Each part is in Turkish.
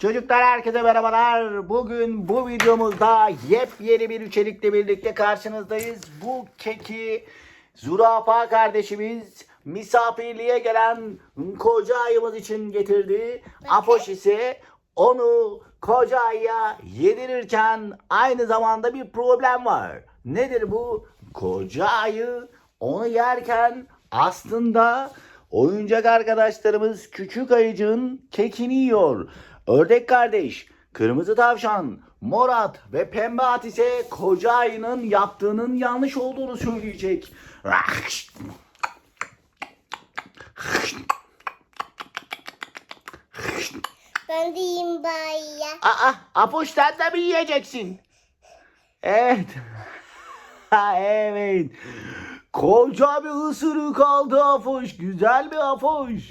Çocuklar herkese merhabalar. Bugün bu videomuzda yepyeni bir içerikle birlikte karşınızdayız. Bu keki Zürafa kardeşimiz misafirliğe gelen koca ayımız için getirdi. Apoş ise onu koca ayıya yedirirken aynı zamanda bir problem var. Nedir bu? Koca ayı onu yerken aslında oyuncak arkadaşlarımız küçük ayıcığın kekini yiyor. Ördek kardeş, kırmızı tavşan, morat ve pembe at ise koca ayının yaptığının yanlış olduğunu söyleyecek. Ben de yiyeyim bari ya. Aa, Apoş sen de mi yiyeceksin? Evet. Ha, evet. Koca bir ısırık aldı Afoş. Güzel bir Afoş.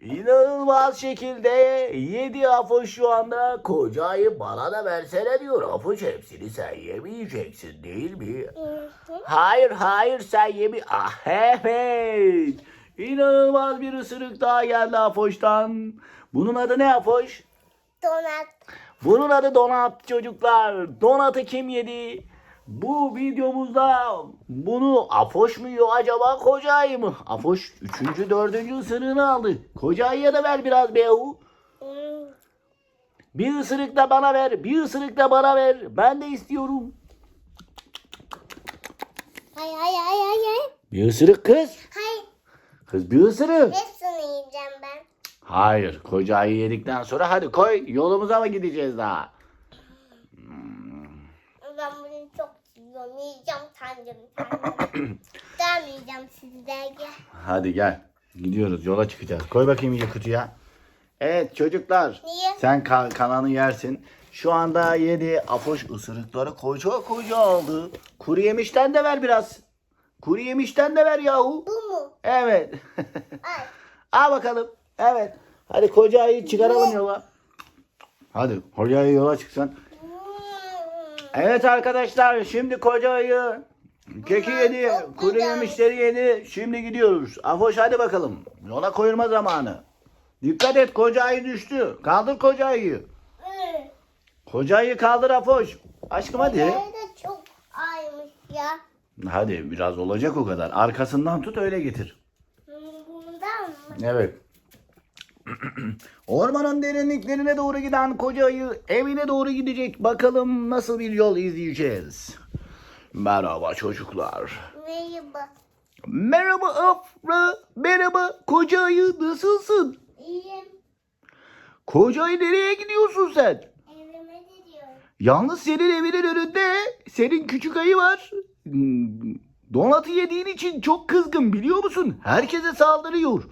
İnanılmaz şekilde yedi Afoş şu anda. Kocayı bana da versene diyor. Afoş hepsini sen yemeyeceksin değil mi? Hayır hayır sen yemi... Ah evet. İnanılmaz bir ısırık daha geldi Afoş'tan. Bunun adı ne Afoş? Donat. Bunun adı Donat çocuklar. Donat'ı kim yedi? Bu videomuzda bunu Afoş mu yiyor acaba Koca Ayı mı? Afoş 3. 4. ısırığını aldı. Koca Ayı'ya da ver biraz behu. Bir ısırık da bana ver. Bir ısırık da bana ver. Ben de istiyorum. Hay hay hay hay hay. Bir ısırık kız. Hay. Kız bir ısırık. Hepsini yiyeceğim ben. Hayır. Koca Ayı yedikten sonra hadi koy. Yolumuza mı gideceğiz daha? Ben bunu çok seviyorum. Tanrım. Demeyeceğim sizlerle. Hadi gel. Gidiyoruz yola çıkacağız. Koy bakayım iyice kutuya. Evet çocuklar. Niye? Sen ka- kananı yersin. Şu anda yedi afoş ısırıkları koca koca aldı. Kuru yemişten de ver biraz. Kuru yemişten de ver yahu. Bu mu? Evet. Ay. Al bakalım. Evet. Hadi koca ayı çıkaralım yola. Hadi koca ayı yola çıksan. Hmm. Evet arkadaşlar şimdi koca ayı keki yedi, kuru yemişleri yedi. Şimdi gidiyoruz. Afoş hadi bakalım. Yola koyulma zamanı. Dikkat et koca ayı düştü. Kaldır koca ayıyı. Koca ayı kaldır Afoş. Aşkım hadi. Da çok aymış ya. Hadi biraz olacak o kadar. Arkasından tut öyle getir. Bundan mı? Evet. Ormanın derinliklerine doğru giden koca ayı evine doğru gidecek. Bakalım nasıl bir yol izleyeceğiz. Merhaba çocuklar. Merhaba. Merhaba Afra. Merhaba koca ayı nasılsın? İyiyim. Koca ayı nereye gidiyorsun sen? Evime gidiyorum. Yalnız senin evinin önünde senin küçük ayı var. Donatı yediğin için çok kızgın biliyor musun? Herkese saldırıyor.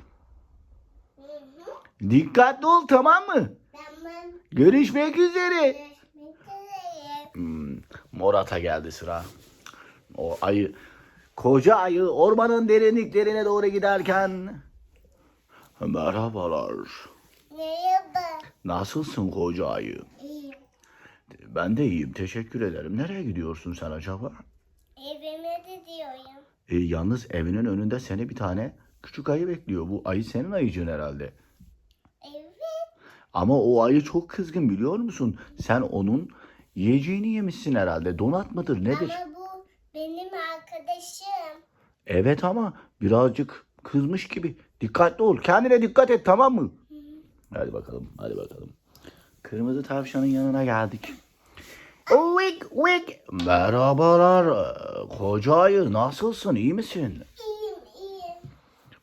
Hı hı. Dikkatli ol tamam mı? Tamam. Görüşmek üzere. Görüşmek üzere. Hmm, Morat'a geldi sıra. O ayı, koca ayı ormanın derinliklerine doğru giderken. Merhabalar. Merhaba. Nasılsın koca ayı? İyiyim. Ben de iyiyim teşekkür ederim. Nereye gidiyorsun sen acaba? Evime gidiyorum. E, yalnız evinin önünde seni bir tane küçük ayı bekliyor. Bu ayı senin ayıcın herhalde. Evet. Ama o ayı çok kızgın biliyor musun? Sen onun yiyeceğini yemişsin herhalde. Donat mıdır nedir? Ama. Evet ama birazcık kızmış gibi. Dikkatli ol. Kendine dikkat et tamam mı? Hadi bakalım. Hadi bakalım. Kırmızı tavşanın yanına geldik. Wik wik. Merhabalar. Koca ayı nasılsın? İyi misin? İyiyim iyiyim.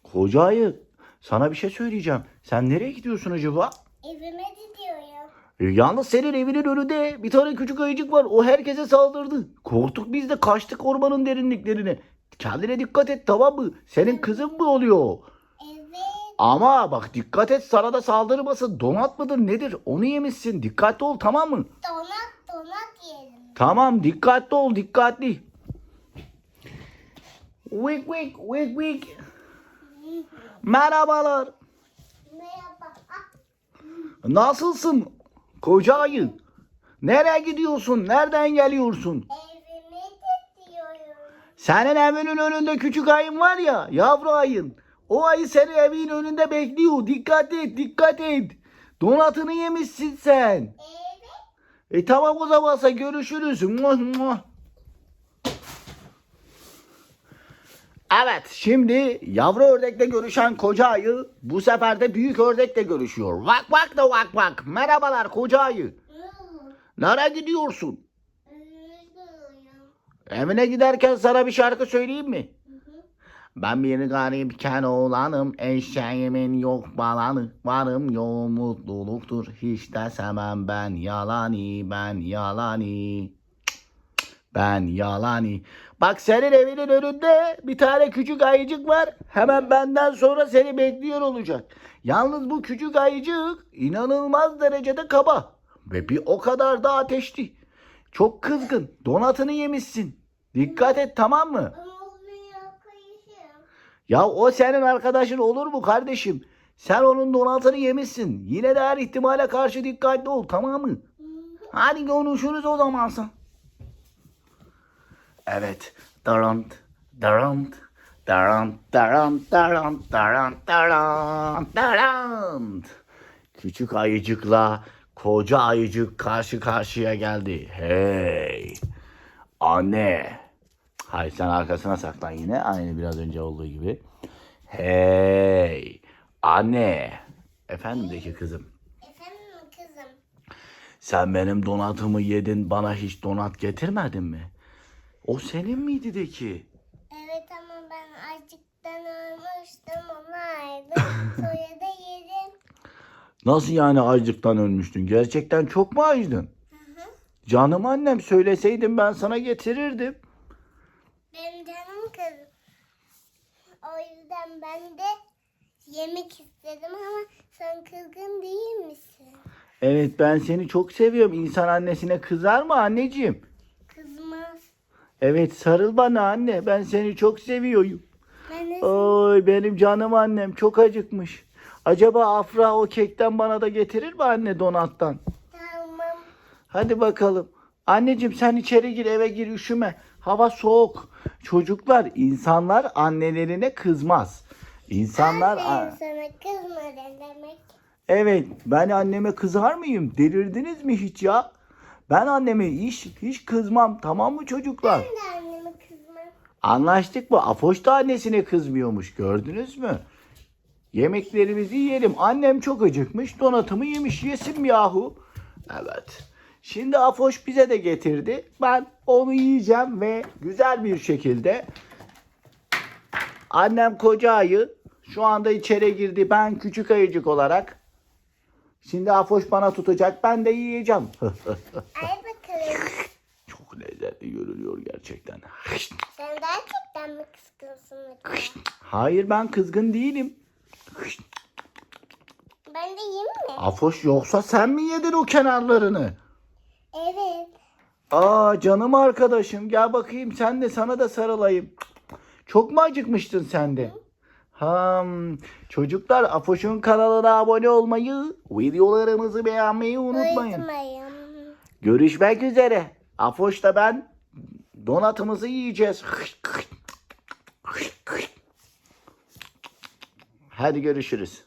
Koca ayı sana bir şey söyleyeceğim. Sen nereye gidiyorsun acaba? Evime gidiyorum. E, Yalnız senin evinin önünde bir tane küçük ayıcık var. O herkese saldırdı. Korktuk biz de kaçtık ormanın derinliklerine. Kendine dikkat et tamam mı? Senin kızın mı oluyor? Evet. Ama bak dikkat et sana da saldırmasın. Donat mıdır nedir? Onu yemişsin. Dikkatli ol tamam mı? Donat donat yiyelim. Tamam dikkatli ol dikkatli. Wik wik wik wik. Merhabalar. Merhaba. Nasılsın? Koca ayı. Nereye gidiyorsun? Nereden geliyorsun? gidiyorum. Senin evinin önünde küçük ayın var ya, yavru ayın. O ayı senin evin önünde bekliyor. Dikkat et, dikkat et. Donatını yemişsin sen. Evet. E tamam o zamansa görüşürüz. Muah, muah. Evet şimdi yavru ördekle görüşen koca ayı bu sefer de büyük ördekle görüşüyor. Vak vak da vak vak. Merhabalar koca ayı. Nereye gidiyorsun? Evine giderken sana bir şarkı söyleyeyim mi? Hı hı. Ben bir garipken oğlanım, eşeğimin yok balanı. Varım yoğun mutluluktur, hiç de sevmem ben yalani, ben yalani. Ben yalani. Bak senin evinin önünde bir tane küçük ayıcık var. Hemen benden sonra seni bekliyor olacak. Yalnız bu küçük ayıcık inanılmaz derecede kaba. Ve bir o kadar da ateşli. Çok kızgın. Donatını yemişsin. Dikkat et tamam mı? Ya o senin arkadaşın olur mu kardeşim? Sen onun donatını yemişsin. Yine de her ihtimale karşı dikkatli ol tamam mı? Hadi konuşuruz o zaman sen. Evet. Darant, darant, darant, darant, darant, darant, darant, darant. Küçük ayıcıkla koca ayıcık karşı karşıya geldi. Hey. Anne. Hayır sen arkasına saklan yine. Aynı biraz önce olduğu gibi. Hey. Anne. Efendim de ki kızım. Efendim kızım. Sen benim donatımı yedin bana hiç donat getirmedin mi? O senin miydi de ki? Evet ama ben acıktan ölmüştüm onu ayırdım. Sonra da yedim. Nasıl yani açlıktan ölmüştün? Gerçekten çok mu açtın? Hı hı. Canım annem söyleseydin ben sana getirirdim. Benim canım kızım. O yüzden ben de yemek istedim ama sen kızgın değil misin? Evet ben seni çok seviyorum. İnsan annesine kızar mı anneciğim? Kızmaz. Evet sarıl bana anne. Ben seni çok seviyorum. Ben de Oy benim canım annem çok acıkmış. Acaba Afra o kekten bana da getirir mi anne donattan? tamam. Hadi bakalım. Anneciğim sen içeri gir eve gir üşüme. Hava soğuk. Çocuklar insanlar annelerine kızmaz. İnsanlar Aferin sana kızma demek. Evet ben anneme kızar mıyım? Delirdiniz mi hiç ya? Ben anneme hiç hiç kızmam tamam mı çocuklar? Ben de anneme kızmam. Anlaştık mı? Afoş da annesine kızmıyormuş gördünüz mü? Yemeklerimizi yiyelim. Annem çok acıkmış. Donatımı yemiş. Yesin yahu. Evet. Şimdi Afoş bize de getirdi. Ben onu yiyeceğim ve güzel bir şekilde annem koca ayı şu anda içeri girdi. Ben küçük ayıcık olarak. Şimdi Afoş bana tutacak. Ben de yiyeceğim. Ay bakalım. çok lezzetli görünüyor gerçekten. Sen gerçekten mi kızgınsın acaba? Hayır ben kızgın değilim. Ben de yiyeyim mi? Afoş yoksa sen mi yedin o kenarlarını? Evet. Aa canım arkadaşım gel bakayım sen de sana da sarılayım. Çok mu acıkmıştın sen de? Hmm. Çocuklar Afoş'un kanalına abone olmayı, videolarımızı beğenmeyi unutmayın. Unutmayın. Görüşmek üzere. Afoş'la ben donatımızı yiyeceğiz. Hadi görüşürüz.